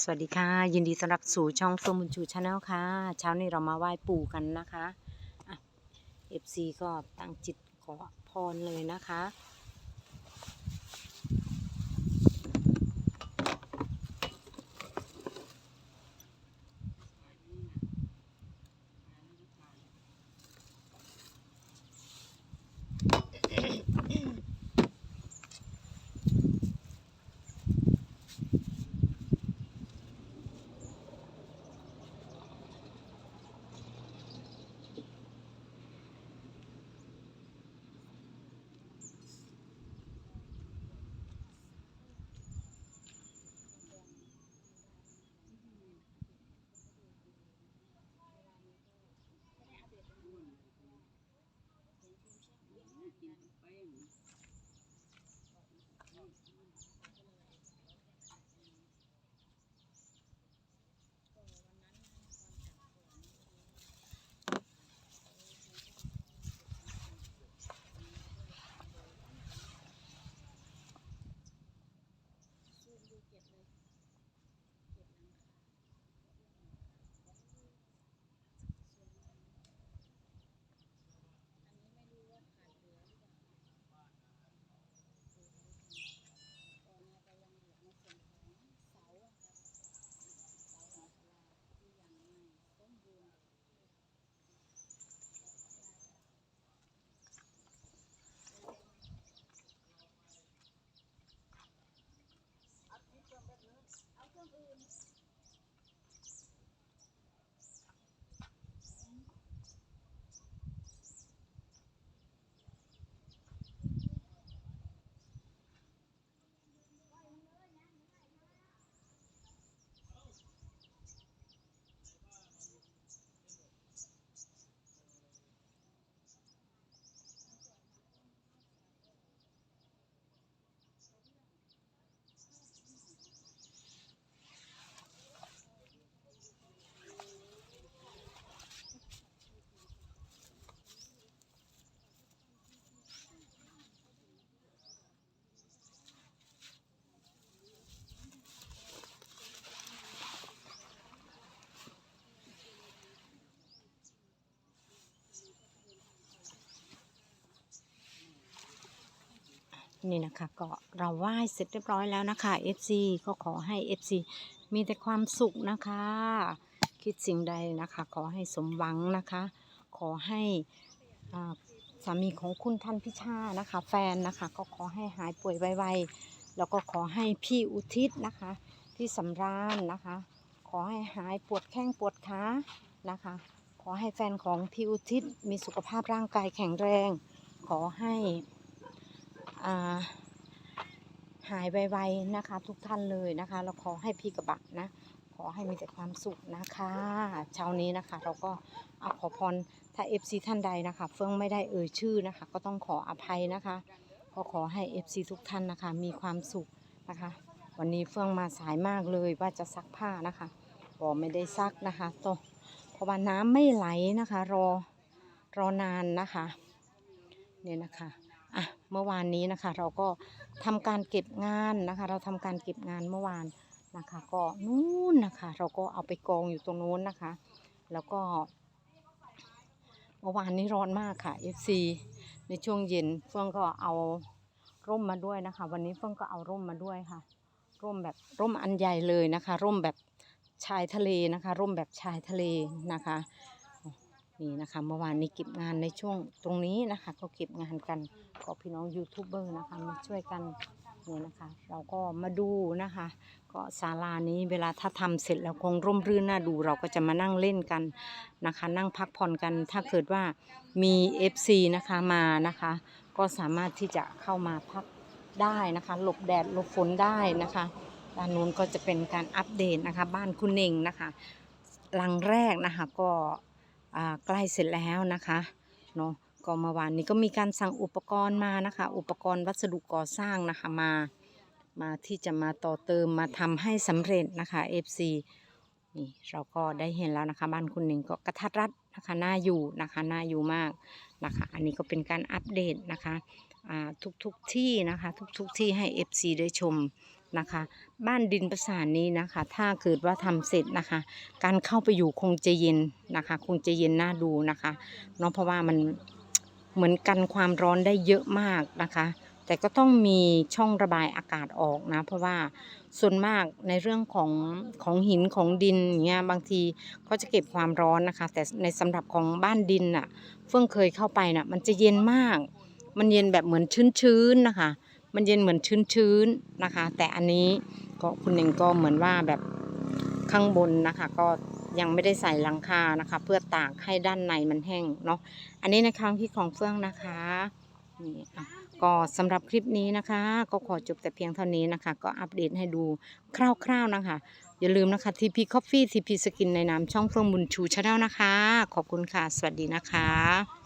สวัสดีค่ะ ยินดีต้อนรับสู่ช่องเฟิร์มบุญชูชาแนลค่ะ เช้านี้เรามาไหว้ปู่กันนะคะเอะ FC ก็ตั้งจิตขอพรเลยนะคะ นี่นะคะก็เราไหว้เสร็จเรียบร้อยแล้วนะคะ FC ก็ขอให้ FC มีแต่ความสุขนะคะ คิดสิ่งใดนะคะ ขอให้สมหวังนะคะ ขอให้สามีของคุณท่านพิชานะคะ แฟนนะคะก็ขอให้หายป่วยไวๆแล้วก็ขอให้พี่อุทิศนะคะ ที่สำราญนะคะ ขอให้หายปวดแข้งปวดขานะคะ ขอให้แฟนของพี่อุทิศมีสุขภาพร่างกายแข็งแรง ขอให้ หายไวๆนะคะ ทุกท่านเลยนะคะแล้วขอให้พี่กระบะนะขอให้มีแต่ความสุขนะคะเช้านี้นะคะ เราก็เอาขอพรถ้า FC ท่านใดนะคะ เฟื่องไม่ได้เอ่ยชื่อนะคะ ก็ต้องขออภัยนะคะก็ขอให้ FC ทุกท่านนะคะ มีความสุขนะคะ วันนี้เฟื่องมาสายมากเลยว่าจะซักผ้านะคะก็ไม่ได้ซักนะคะตเพราะว่าน้ำไม่ไหลนะคะ รอรอนานนะคะ เนี่ยนะคะ อะเมื่อวานนี้นะคะ เราก็ทำการเก็บงานนะคะ เราทำการเก็บงานเมื่อวานนะคะ ก็นู่นนะคะ เราก็เอาไปกองอยู่ตรงนู้นนะคะ แล้วก็ เมื่อวานนี้ร้อนมากค่ะ FC ในช่วงเย็นเฟื่องก็เอาร่มมาด้วยนะคะ วันนี้เฟื่องก็เอาร่มมาด้วยค่ะ ร่มแบบร่มอันใหญ่เลยนะคะ ร่มแบบชายทะเลนะคะ ร่มแบบชายทะเลนะคะ นี่นะคะเมื่อวานนี้เก็บงานในช่วงตรงนี้นะคะ ก็เก็บงานกันก็พี่น้องยูทูบเบอร์นะคะมาช่วยกันนี่นะคะ เราก็มาดูนะคะ ก็ศาลานี้เวลาถ้าทำเสร็จแล้วคงร่มรื่นน่าดูเราก็จะมานั่งเล่นกันนะคะ นั่งพักผ่อนกันถ้าเกิดว่ามี FC นะคะมานะคะ ก็สามารถที่จะเข้ามาพักได้นะคะ หลบแดดหลบฝนได้นะคะด้านนู้นก็จะเป็นการอัปเดตนะคะ บ้านคุณเน่งนะคะหลังแรกนะคะก็ ใกล้เสร็จแล้วนะคะเนาะก็เมื่อวานนี้ก็มีการสั่งอุปกรณ์มานะคะ อุปกรณ์วัสดุก่อสร้างนะคะมามาที่จะมาต่อเติมมาทำให้สำเร็จนะคะ FC นี่เราก็ได้เห็นแล้วนะคะ บ้านคุณหนึ่งก็กระทัดรัดนะคะน่าอยู่นะคะน่าอยู่มากนะคะ อันนี้ก็เป็นการอัปเดตนะคะทุกๆทที่นะคะ ทุกๆทที่ให้ FC ได้ชม นะคะ บ้านดินประสานนี้นะคะ ถ้าเกิดว่าทำเสร็จนะคะ การเข้าไปอยู่คงจะเย็นนะคะ คงจะเย็นน่าดูนะคะเนาะเพราะว่ามันเหมือนกันความร้อนได้เยอะมากนะคะ แต่ก็ต้องมีช่องระบายอากาศออกนะ เพราะว่าส่วนมากในเรื่องของของหินของดินเงี้ยบางทีก็จะเก็บความร้อนนะคะ แต่ในสำหรับของบ้านดินน่ะเฟื่องเคยเข้าไปน่ะมันจะเย็นมาก มันเย็นแบบเหมือนชื้นๆนะคะ มันเย็นเหมือนชื้นๆนะคะ แต่อันนี้ก็คุณเองก็เหมือนว่าแบบข้างบนนะคะ ก็ยังไม่ได้ใส่หลังคานะคะ เพื่อตากให้ด้านในมันแห้งเนาะอันนี้ในครั้งที่ของเฟื่องนะคะนี่อะก็สำหรับคลิปนี้นะคะ ก็ขอจบแต่เพียงเท่านี้นะคะ ก็อัปเดตให้ดูคร่าวๆนะคะ อย่าลืมนะคะ TP Coffee TP Skin ในนามช่องเฟื่องบุญชูชาแนลนะคะ ขอบคุณค่ะ สวัสดีนะคะ